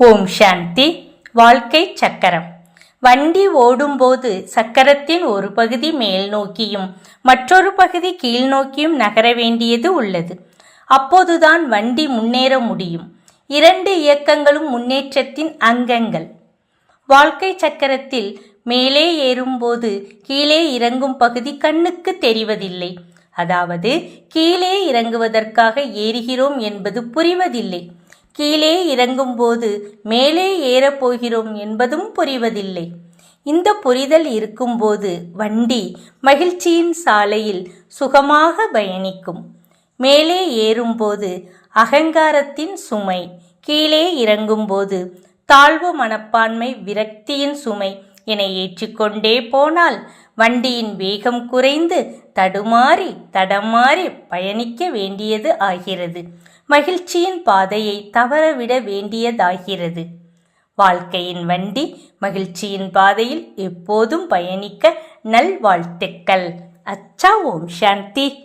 ஓம் சாந்தி. வாழ்க்கை சக்கரம். வண்டி ஓடும்போது சக்கரத்தின் ஒரு பகுதி மேல் நோக்கியும் மற்றொரு பகுதி கீழ் நோக்கியும் நகர வேண்டியது உள்ளது. அப்போதுதான் வண்டி முன்னேற முடியும். இரண்டு இயக்கங்களும் முன்னேற்றத்தின் அங்கங்கள். வாழ்க்கை சக்கரத்தில் மேலே ஏறும்போது கீழே இறங்கும் பகுதி கண்ணுக்கு தெரிவதில்லை. அதாவது கீழே இறங்குவதற்காக ஏறுகிறோம் என்பது புரிவதில்லை. கீழே இறங்கும்போது மேலே ஏறப் போகிறோம் என்பதும் புரிவதில்லை. இந்த புரிதல் இருக்கும்போது வண்டி மகிழ்ச்சியின் சாலையில் சுகமாக பயணிக்கும். மேலே ஏறும்போது அகங்காரத்தின் சுமை கீழே இறங்கும்போது தாழ்வு மனப்பான்மை விரக்தியின் சுமை என ஏற்றிக்கொண்டே போனால் வண்டியின் வேகம் குறைந்து தடுமாறி தடமாறி பயணிக்க வேண்டியது ஆகிறது. மகிழ்ச்சியின் பாதையை தவறவிட வேண்டியதாகிறது. வாழ்க்கையின் வண்டி மகிழ்ச்சியின் பாதையில் எப்போதும் பயணிக்க நல்வாழ்த்துக்கள். அச்சா ஓம் சாந்தி.